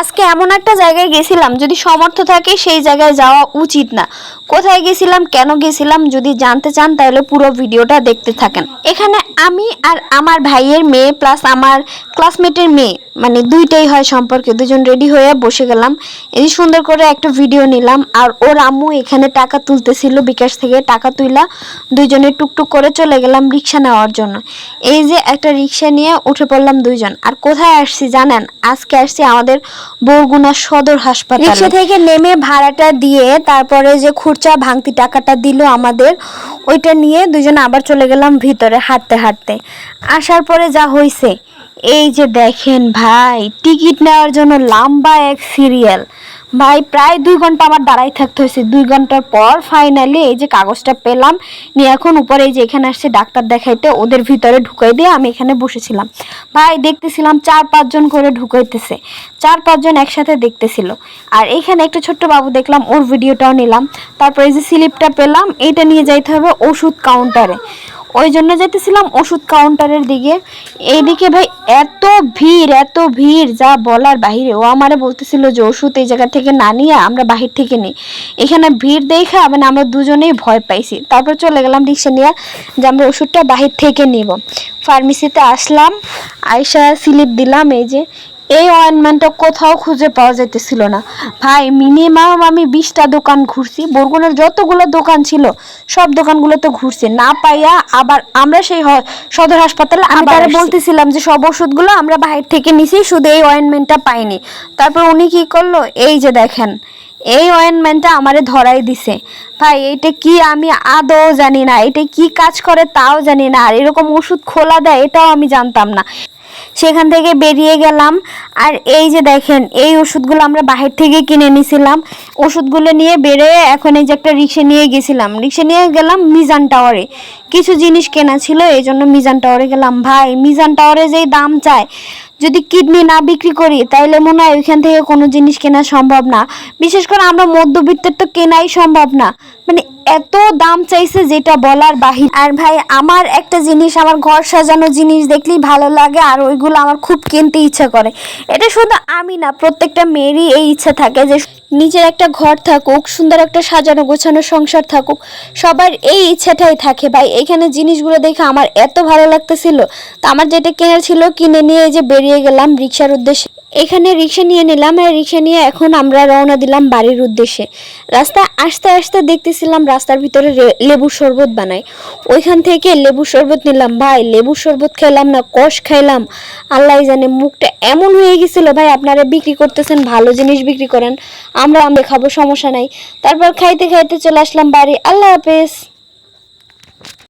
আজকে এমন একটা জায়গায় গেছিলাম, যদি সমর্থ থাকে সেই জায়গায় যাওয়া উচিত না। কোথায় গেছিলাম, কেন গেছিলাম, যদি জানতে চান তাহলে পুরো ভিডিওটা দেখতে থাকেন। এখানে আমি আর আমার ভাইয়ের মেয়ে প্লাস আমার ক্লাসমেটের মেয়ে মানে দুইটাই হয় সম্পর্কে, দুজন রেডি হয়ে বসে গেলাম। এই সুন্দর করে একটা ভিডিও নিলাম, আর ওর আম্মু এখানে টাকা তুলতেছিল, বিকাশ থেকে টাকা তুইলা দুইজনে টুকটুক করে চলে গেলাম রিক্সা নেওয়ার জন্য। এই যে একটা রিক্সা নিয়ে উঠে পড়লাম দুইজন। আর কোথায় আসছি জানেন? আজকে আসছি আমাদের বরগুনা সদর হাসপাতাল। রিক্সা থেকে নেমে ভাড়াটা দিয়ে তারপরে যে খুরচা ভাঙতি টাকাটা দিল আমাদের, ওইটা নিয়ে দুজন আবার চলে গেলাম ভিতরে হাঁটতে হাঁটতে। আসার পরে যা হয়েছে এই যে দেখেন ভাই, টিকিট নেওয়ার জন্য লম্বা এক সিরিয়াল। ভাই, প্রায় দুই ঘণ্টা আমার দাঁড়াই থাকতে হয়েছে। দুই ঘণ্টার পর ফাইনালি এই যে কাগজটা পেলাম, নিয়ে এখন উপরে এই যে এখানে আসছে ডাক্তার দেখাইতে, ওদের ভিতরে ঢুকাই দিয়ে আমি এখানে বসেছিলাম। ভাই, দেখতেছিলাম চার পাঁচজন করে ঢুকাইতেছে। চার পাঁচজন একসাথে দেখতেছিল। আর এখানে একটা ছোট্ট বাবু দেখলাম, ওর ভিডিওটাও নিলাম। তারপর এই যে স্লিপটা পেলাম এইটা নিয়ে যাইতে হবে ওষুধ কাউন্টারে ওই জন্য যেতেছিলাম ওষুধ কাউন্টারের দিকে। এইদিকে ভাই এত ভিড় এত ভিড়, যা বলার বাহিরে। ও আমারে বলতেছিল যে, ওষুধ এই জায়গা থেকে না নিয়ে আমরা বাহির থেকে নিই। এখানে ভিড় দেখা মানে আমরা দুজনেই ভয় পাইছি। তারপর চলে গেলাম রিক্সা নিয়ে, যে আমরা ওষুধটা বাহির থেকে নিব। ফার্মেসিতে আসলাম আয়সা স্লিপ দিলাম, এই যে এই অয়েনমেন্টটা কোথাও খুঁজে পাওয়া যাইতেছিল না। ভাই মিনিমাম আমি বিশটা দোকান ঘুরছি। বরগুনার যতগুলো দোকান ছিল সব দোকানগুলোতে ঘুরছি। না পাইয়া আবার আমরা সেই সদর হাসপাতালে আমি তারা বলতেছিলাম যে সব ওষুধগুলো আমরা বাহির থেকে নিছি শুধু এই অয়েনমেন্টটা পাইনি। তারপর উনি কি করল? এই যে দেখেন এই অয়েনমেন্টটা আমারে ধরাই দিছে। ভাই এটা কি আমি আদৌ জানি না। এটা কি কাজ করে তাও জানি না। আর এরকম ওষুধ খোলা দেয় এটাও আমি জানতাম না। সেখান থেকে বেরিয়ে গেলাম। আর এই যে দেখেন, এই ওষুধগুলো আমরা বাহির থেকে কিনে নিয়েছিলাম ওষুধগুলো নিয়ে বেরিয়ে এখন এই যে একটা রিক্সা নিয়ে গেছিলাম। রিক্সা নিয়ে গেলাম মিজান টাওয়ারে। কিছু জিনিস কেনা ছিল, এই জন্য মিজান টাওয়ারে গেলাম। ভাই, মিজান টাওয়ারে যেই দাম চায় যদি কিডনি না বিক্রি করি, তাইলে মনে হয় ওইখান থেকে কোনো জিনিস কেনা সম্ভব না। বিশেষ করে আমরা মধ্যবিত্তের তো কেনাই সম্ভব না। মানে এত দাম চাইছে যেটা বলার বাহির। আর ভাই, আমার একটা জিনিস, আমার ঘর সাজানো জিনিস দেখলেই ভালো লাগে, আর ওইগুলো আমার খুব কিনতে ইচ্ছা করে। এটা শুধু আমি না, প্রত্যেকটা মেয়েরই এই ইচ্ছা থাকে যে নিজের একটা ঘর থাকুক, সুন্দর একটা সাজানো গোছানো সংসার থাকুক, সবার এই ইচ্ছাটাই থাকে। ভাই, এখানে জিনিসগুলো দেখে আমার এত ভালো লাগতেছিল। তো আমার যেটা কেনার ছিল, কিনে নিয়ে এই যে বেরিয়ে গেলাম রিক্সার উদ্দেশ্যে। এখানে রিক্সা নিয়ে নিলাম আর রিক্সা নিয়ে এখন আমরা রওনা দিলাম বাড়ির উদ্দেশ্যে। রাস্তায় আসতে আসতে দেখতেছিলাম রাস্তার ভিতরে লেবুর শরবত বানায়। ওইখান থেকে লেবুর শরবত নিলাম, ভাই লেবুর শরবত খেলাম না, কষ খাইলাম। আল্লাহ জানে মুখটা এমন হয়ে গেছিল, ভাই, আপনারা বিক্রি করতেছেন, ভালো জিনিস বিক্রি করেন, আমরা আমরা খাব, সমস্যা নাই। তারপর খাইতে খাইতে চলে আসলাম বাড়ি। আল্লাহ হাফেজ।